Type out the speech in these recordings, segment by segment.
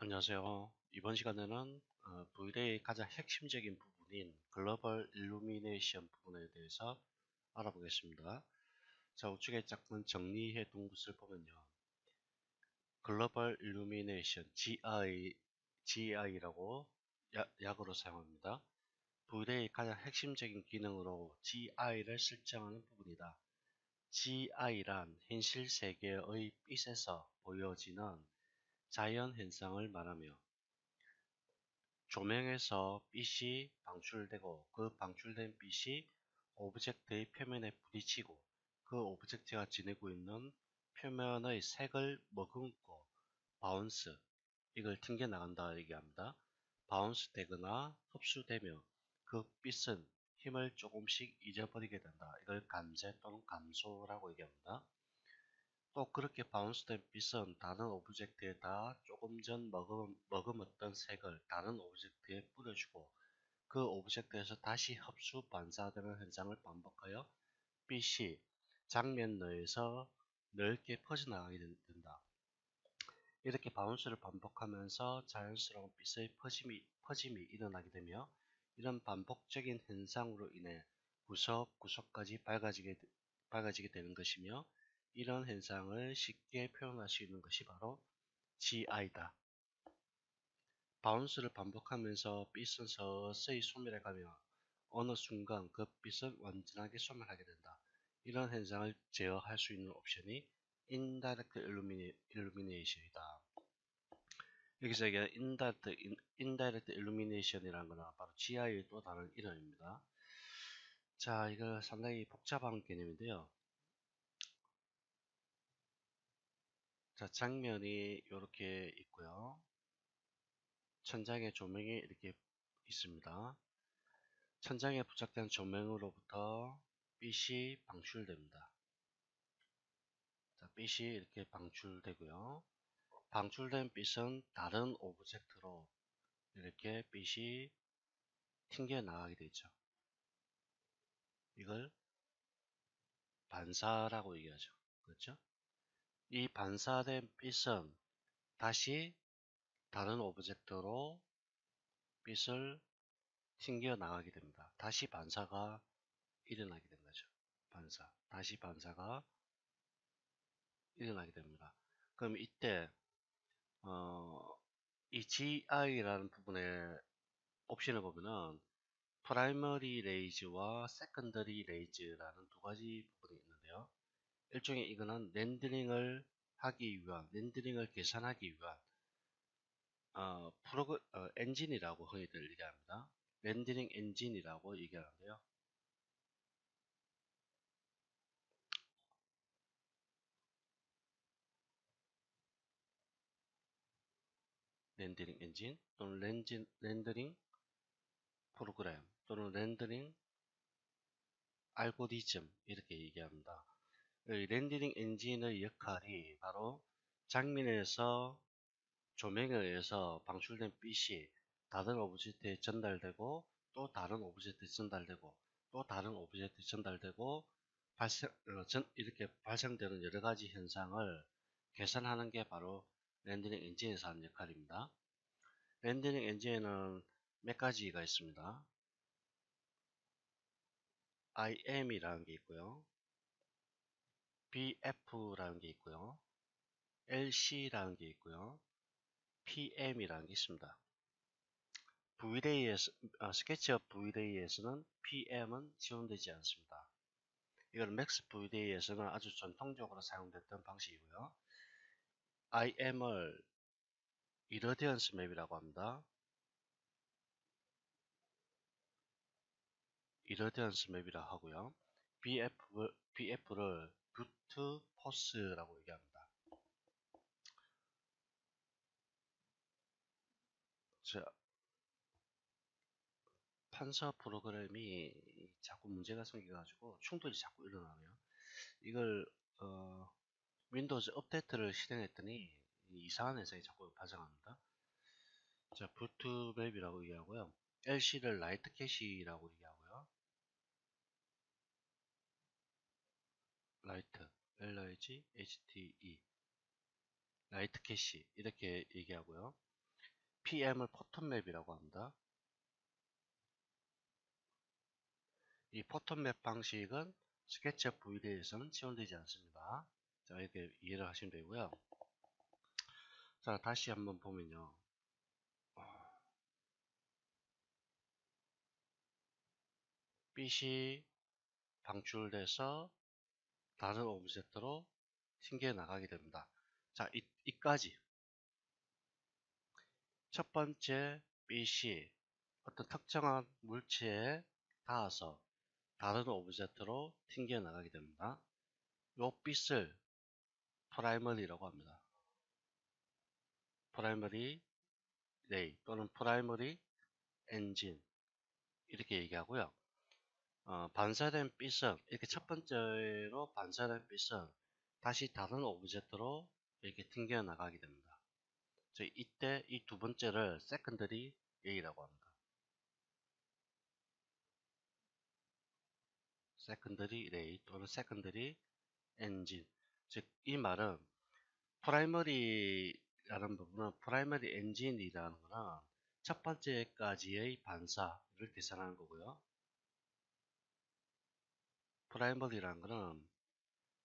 안녕하세요. 이번 시간에는 어, Vlay의 가장 핵심적인 부분인 글로벌 일루미네이션 부분에 대해서 알아보겠습니다. 자, 우측에 잠깐 정리해 둔 것을 보면요. 글로벌 일루미네이션 GI, GI라고 약으로 사용합니다. Vlay의 가장 핵심적인 기능으로 GI를 설정하는 부분이다. GI란 현실 세계의 빛에서 보여지는 자연 현상을 말하며 조명에서 빛이 방출되고 그 방출된 빛이 오브젝트의 표면에 부딪히고 그 오브젝트가 지니고 있는 표면의 색을 머금고 바운스 이걸 튕겨 나간다 얘기합니다. 바운스 되거나 흡수되며 그 빛은 힘을 조금씩 잊어버리게 된다. 이걸 감제 또는 감소라고 얘기합니다. 또 그렇게 바운스된 빛은 다른 오브젝트에다 조금 전 머금, 머금었던 색을 다른 오브젝트에 뿌려주고 그 오브젝트에서 다시 흡수 반사되는 현상을 반복하여 빛이 장면 내에서 넓게 퍼져나가게 된다. 이렇게 바운스를 반복하면서 자연스러운 빛의 퍼짐이, 퍼짐이 일어나게 되며 이런 반복적인 현상으로 인해 구석구석까지 밝아지게, 밝아지게 되는 것이며 이런 현상을 쉽게 표현할 수 있는 것이 바로 GI다. 바운스를 반복하면서 빛은 서서히 소멸해가며 어느 순간 그 빛은 완전하게 소멸하게 된다. 이런 현상을 제어할 수 있는 옵션이 Indirect Illumination이다. 여기서 얘기하는 Indirect, Illumination이라는 것은 바로 GI의 또 다른 이름입니다. 자, 이거 상당히 복잡한 개념인데요. 자, 장면이 이렇게 있고요. 천장에 조명이 이렇게 있습니다. 천장에 부착된 조명으로부터 빛이 방출됩니다. 자, 빛이 이렇게 방출되고요. 방출된 빛은 다른 오브젝트로 이렇게 빛이 튕겨 나가게 되죠. 이걸 반사라고 얘기하죠. 그렇죠? 이 반사된 빛은 다시 다른 오브젝트로 빛을 튕겨 나가게 됩니다. 다시 반사가 일어나게 된 거죠. 반사. 다시 반사가 일어나게 됩니다. 그럼 이때 어, 이 GI라는 부분의 옵션을 보면은 프라이머리 레이즈와 세컨더리 레이즈라는 두 가지 부분이. 일종의 이거는 렌더링을 하기 위한 렌더링을 계산하기 위한 어, 프로그 어, 엔진이라고 흔히들 얘기합니다. 렌더링 엔진이라고 얘기하는데요. 렌더링 엔진 또는 렌진, 렌더링 프로그램 또는 렌더링 알고리즘 이렇게 얘기합니다. 렌더링 엔진의 역할이 바로 장면에서 조명에 의해서 방출된 빛이 다른 오브젝트에 전달되고 또 다른 오브젝트에 전달되고 또 다른 오브젝트에 전달되고 발생, 어, 전, 이렇게 발생되는 여러 가지 현상을 계산하는 게 바로 렌더링 엔진에서 하는 역할입니다. 렌더링 엔진에는 몇 가지가 있습니다. IM이라는 게 있고요. BF라는 게 있고요. LC라는 게 있고요. PM이라는 게 있습니다. VDA에서, 아, 스케치업 VDA에서는 PM은 지원되지 않습니다. 이건 맥스 VDA에서는 아주 전통적으로 사용됐던 방식이고요. IM을 이러디언스 맵이라고 합니다. 이러디언스 맵이라 하고요. BF, BF를 루트 포스라고 얘기합니다. 자, 판서 프로그램이 자꾸 문제가 생겨가지고 충돌이 자꾸 일어나네요. 이걸 어, 윈도우즈 업데이트를 실행했더니 이상한 현상이 자꾸 발생합니다. 자, 부트맵이라고 얘기하고요. LC를 라이트 캐시라고 얘기하고 라이트, LIG, HTE, 라이트 캐시 이렇게 얘기하고요. PM을 포톤맵이라고 합니다. 이 포톤맵 방식은 스케치업 VD에서는 지원되지 않습니다. 자, 이렇게 이해를 하시면 되고요. 자, 다시 한번 보면요. 빛이 방출돼서 다른 오브젝트로 튕겨 나가게 됩니다. 자, 이, 이까지 첫 번째 빛이 어떤 특정한 물체에 닿아서 다른 오브젝트로 튕겨 나가게 됩니다. 이 빛을 프라이머리라고 합니다. 프라이머리 레이 또는 프라이머리 엔진 이렇게 얘기하고요. 어, 반사된 빛은 이렇게 첫 번째로 반사된 빛은 다시 다른 오브젝트로 이렇게 튕겨 나가게 됩니다. 이때 이 두 번째를 세컨더리 레이라고 합니다. 세컨더리 레이 또는 세컨더리 엔진 즉 이 말은 프라이머리라는 부분은 프라이머리 엔진이라는 거는 첫 번째까지의 반사를 계산하는 거고요. 프라이머리라는 거는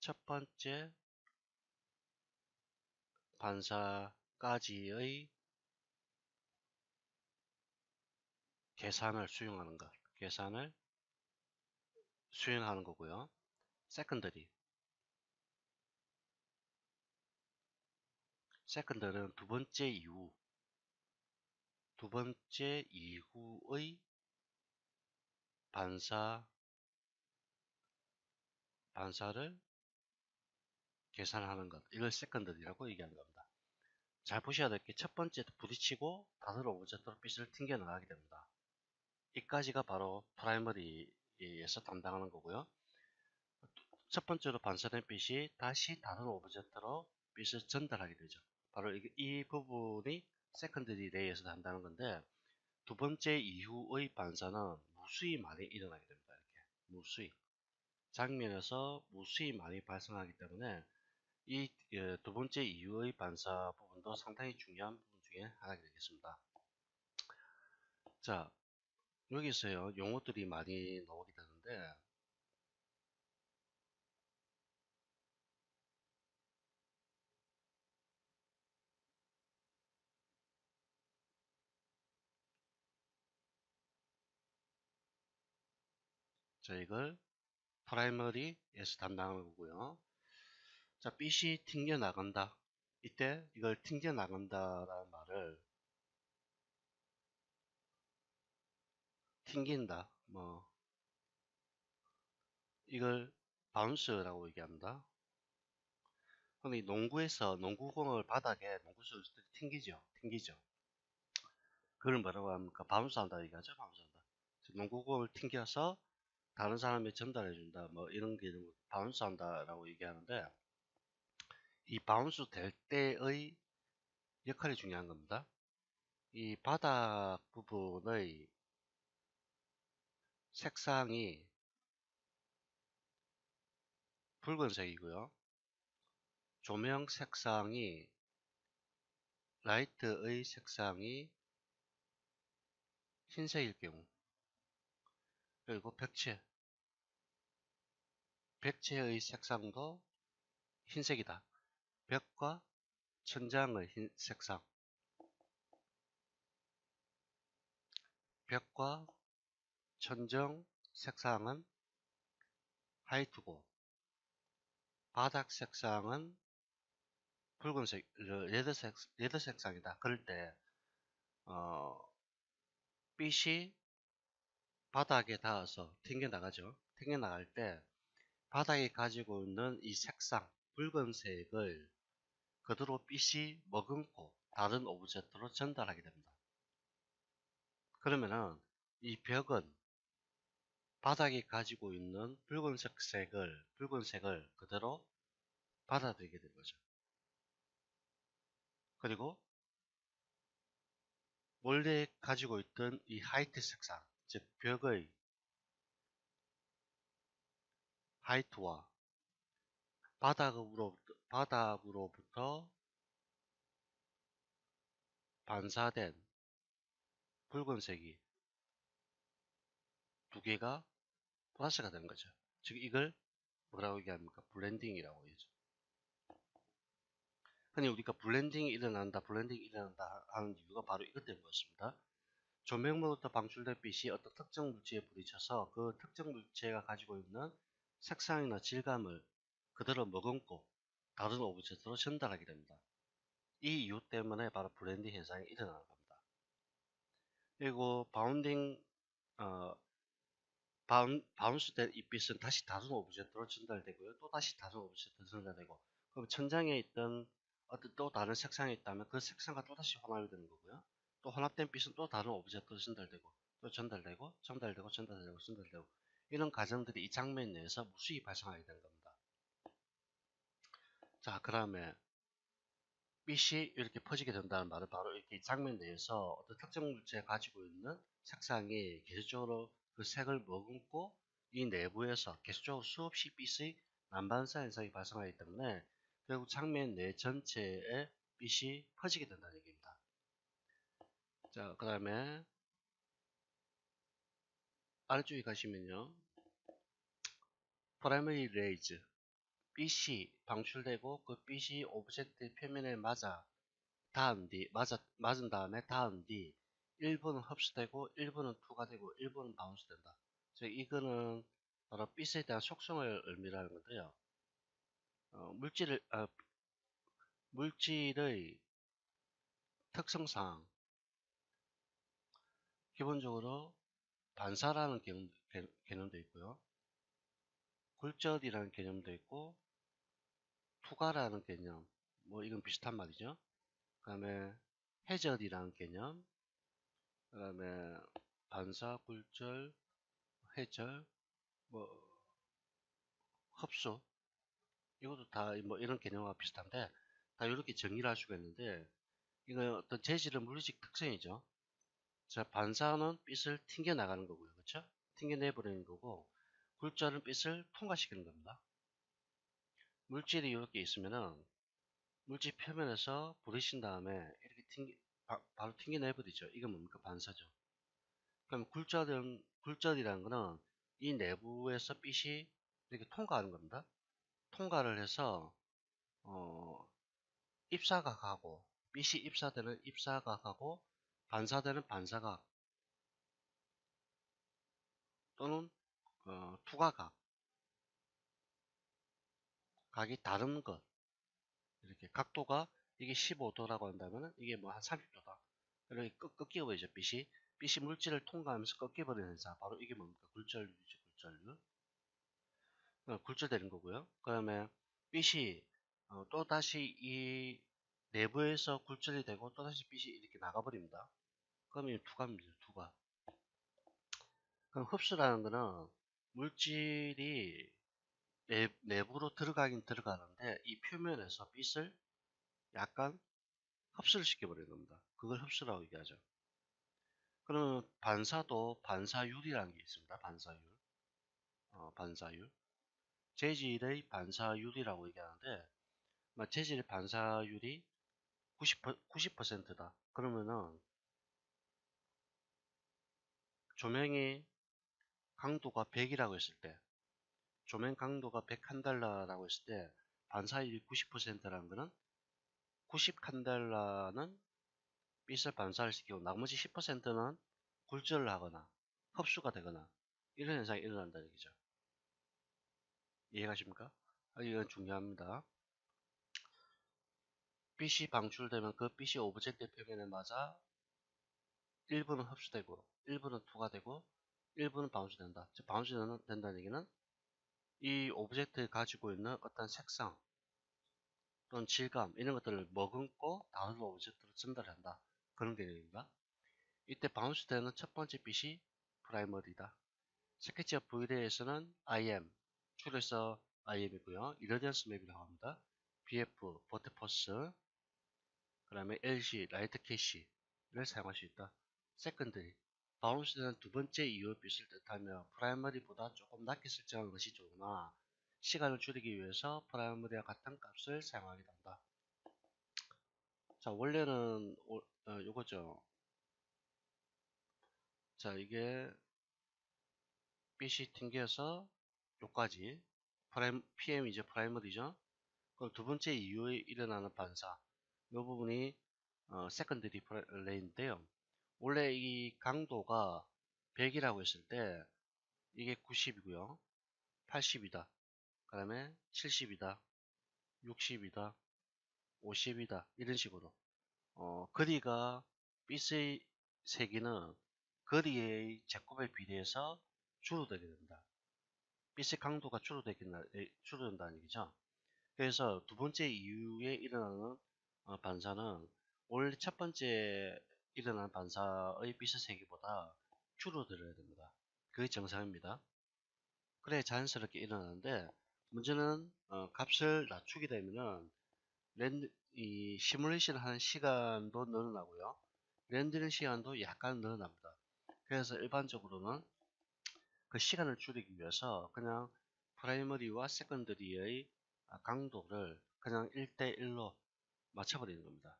첫 번째 반사까지의 계산을 수용하는 것, 계산을 수행하는 거고요. 세컨더리 세컨더는 두 번째 이후 두 번째 이후의 반사 반사를 계산하는 것 이걸 세컨더리라고 얘기하는 겁니다. 잘 보셔야 될 게 첫 번째 부딪히고 다른 오브젝트로 빛을 튕겨 나가게 됩니다. 이까지가 바로 프라이머리 에서 담당하는 거고요. 첫 번째로 반사된 빛이 다시 다른 오브젝트로 빛을 전달하게 되죠. 바로 이, 이 부분이 세컨드리 레이에서 한다는 건데 두 번째 이후의 반사는 무수히 많이 일어나게 됩니다. 이렇게 무수히 장면에서 무수히 많이 발생하기 때문에 이두 어, 번째 이후의 반사 부분도 상당히 중요한 부분 중에 하나가 되겠습니다. 자, 여기서요 용어들이 많이 나오게 되는데 자 이걸 프라이머리에서 담당하는 거고요 자 빛이 튕겨 나간다 이때 이걸 튕겨 나간다라는 말을 튕긴다. 뭐 이걸 바운스라고 얘기합니다. 근데 농구에서 농구공을 바닥에 농구수를 튕기죠. 튕기죠. 그걸 뭐라고 합니까? 바운스한다 얘기하죠. 바운스한다. 농구공을 튕겨서 다른 사람에 전달해 준다. 뭐 이런 게 바운스 한다라고 얘기하는데 이 바운스 될 때의 역할이 중요한 겁니다. 이 바닥 부분의 색상이 붉은색이고요. 조명 색상이 라이트의 색상이 흰색일 경우 그리고 벽체 벽체의 색상도 흰색이다. 벽과 천장의 흰 색상 벽과 천정 색상은 화이트고 바닥 색상은 붉은색, 레드색, 레드 색상이다. 그럴 때 어, 빛이 바닥에 닿아서 튕겨나가죠. 튕겨나갈 때 바닥에 가지고 있는 이 색상, 붉은색을 그대로 빛이 머금고 다른 오브젝트로 전달하게 됩니다. 그러면은 이 벽은 바닥이 가지고 있는 붉은색 색을 붉은색을 그대로 받아들이게 된 거죠. 그리고 원래 가지고 있던 이 하이트 색상, 즉 벽의 하이트와 바닥으로, 바닥으로부터 반사된 붉은색이 두 개가 플러스가 되는 거죠. 즉 이걸 뭐라고 얘기합니까? 블렌딩이라고 얘기하죠. 근데 우리가 블렌딩이 일어난다, 블렌딩이 일어난다 하는 이유가 바로 이것 때문이었습니다. 조명로부터 방출된 빛이 어떤 특정 물체에 부딪혀서 그 특정 물체가 가지고 있는 색상이나 질감을 그대로 머금고 다른 오브젝트로 전달하게 됩니다. 이 이유 때문에 바로 블렌딩 현상이 일어나는 겁니다. 그리고 바운딩 어, 바운, 바운스된 이 빛은 다시 다른 오브젝트로 전달되고요. 또 다시 다른 오브젝트로 전달되고 그럼 천장에 있던 어떤 또 다른 색상이 있다면 그 색상과 또다시 혼합이 되는 거고요. 또 혼합된 빛은 또 다른 오브젝트로 전달되고 또 전달되고 전달되고 전달되고 전달되고 이런 과정들이 이 장면 내에서 무수히 발생하게 되는 겁니다. 자, 그 다음에 빛이 이렇게 퍼지게 된다는 말은 바로 이렇게 장면 내에서 어떤 특정 물체가 가지고 있는 색상이 계속적으로 그 색을 머금고 이 내부에서 계속적으로 수없이 빛의 난반사 현상이 발생하기 때문에 결국 장면 내 전체에 빛이 퍼지게 된다는 얘기입니다. 자, 그 다음에 아래쪽에 가시면요. 레이즈 빛이 방출되고 그 빛이 오브젝트 표면에 맞아 닿은 뒤 맞아, 맞은 다음에 닿은 뒤 1분은 흡수되고 1분은 투과되고 1분은 바운스된다. 즉 이거는 바로 빛에 대한 속성을 의미하는 건데요. 어, 물질을 어, 물질의 특성상 기본적으로 반사라는 개념, 개념도 있고요. 굴절이라는 개념도 있고 투과라는 개념 뭐 이건 비슷한 말이죠. 그 다음에 해절이라는 개념 그 다음에 반사, 굴절, 해절 뭐 흡수 이것도 다 뭐 이런 개념과 비슷한데 다 이렇게 정의를 할 수가 있는데 이건 어떤 재질의 물리적 특성이죠. 자, 반사는 빛을 튕겨 나가는 거고요. 그렇죠? 튕겨 내버리는 거고 굴절은 빛을 통과시키는 겁니다. 물질이 이렇게 있으면은 물질 표면에서 부딪힌 다음에 이렇게 튕겨, 바, 로 튕겨 내버리죠. 이건 뭡니까? 반사죠. 그럼 굴절은, 굴절이라는 거는 이 내부에서 빛이 이렇게 통과하는 겁니다. 통과를 해서 어, 입사각하고 빛이 입사되는 입사각하고 반사되는 반사각 또는 어, 투과각. 각이 다른 것. 이렇게 각도가 이게 15도라고 한다면 이게 뭐 한 30도다. 이렇게 꺾, 꺾여 버리죠 빛이. 빛이 물질을 통과하면서 꺾여 버리는 현상 바로 이게 뭡니까? 굴절유죠 굴절유 어, 굴절되는 거고요. 그 다음에 빛이 어, 또 다시 이 내부에서 굴절이 되고 또다시 빛이 이렇게 나가버립니다. 그러면 투과입니다. 투과. 그럼 흡수라는 거는 물질이 내, 내부로 들어가긴 들어가는데 이 표면에서 빛을 약간 흡수를 시켜버리는 겁니다. 그걸 흡수라고 얘기하죠. 그러면 반사도 반사율이라는 게 있습니다. 반사율. 어, 반사율. 재질의 반사율이라고 얘기하는데 재질의 반사율이 90%, 90%다. 그러면은 조명이 강도가 100이라고 했을 때 조명 강도가 100칸달러라고 했을 때 반사율이 90%라는 것은 90칸달러는 빛을 반사를 시키고 나머지 10%는 굴절을 하거나 흡수가 되거나 이런 현상이 일어난다는 얘기죠. 이해가십니까? 아, 이건 중요합니다. 빛이 방출되면 그 빛이 오브젝트 표면에 맞아 1분은 흡수되고 1분은 투과되고 1분은 바운스된다. 즉 바운스 된다는 얘기는 이 오브젝트에 가지고 있는 어떤 색상 또는 질감 이런 것들을 머금고 다른 오브젝트로 전달한다. 그런 개념입니다. 이때 바운스 되는 첫 번째 빛이 프라이머리다. 스케치업 VD에서는 IM, 줄여서 IM이고요. 이러디언스 맵이라고 합니다. BF, 버트퍼스, 그 다음에 LC, 라이트 캐시를 사용할 수 있다. 세컨드리, 바운스는 두 번째 이율빛을 뜻하며 프라이머리보다 조금 낮게 설정하는 것이 좋으나 시간을 줄이기 위해서 프라이머리와 같은 값을 사용하게 된다. 자 원래는 어, 요거 보죠. 자, 이게 빛이 튕겨서 요까지 프라임, PM 이제 프라이머리죠. 그럼 두 번째 이후에 일어나는 반사. 이 부분이 어, 세컨드리 레인인데요. 원래 이 강도가 100이라고 했을 때 이게 90이고요. 80이다. 그 다음에 70이다. 60이다. 50이다. 이런 식으로 어, 거리가 빛의 세기는 거리의 제곱에 비례해서 줄어들게 된다. 빛의 강도가 줄어들긴다, 줄어든다는 얘기죠. 그래서 두 번째 이후에 일어나는 어, 반사는 원래 첫 번째 일어나는 반사의 빛의 세기보다 줄어들어야 됩니다. 그게 정상입니다. 그래 자연스럽게 일어나는데 문제는 어, 값을 낮추게 되면은 렌드, 이 시뮬레이션 하는 시간도 늘어나고요. 렌더링 시간도 약간 늘어납니다. 그래서 일반적으로는 그 시간을 줄이기 위해서 그냥 프라이머리와 세컨더리의 강도를 그냥 1대1로 맞춰버리는 겁니다.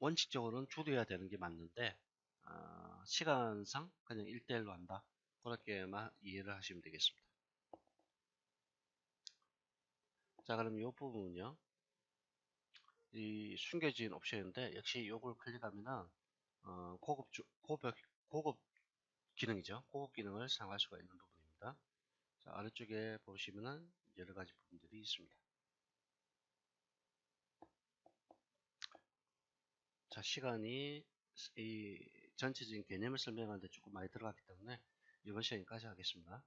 원칙적으로는 줄여야 되는 게 맞는데 어, 시간상 그냥 1대1로 한다. 그렇게만 이해를 하시면 되겠습니다. 자 그럼 이 부분은요. 이 숨겨진 옵션인데 역시 요걸 클릭하면은 어, 고급 주, 고급 고급 기능이죠. 고급 기능을 사용할 수가 있는 부분입니다. 자, 아래쪽에 보시면은 여러 가지 부분들이 있습니다. 자, 시간이 이 전체적인 개념을 설명하는데 조금 많이 들어갔기 때문에 이번 시간까지 하겠습니다.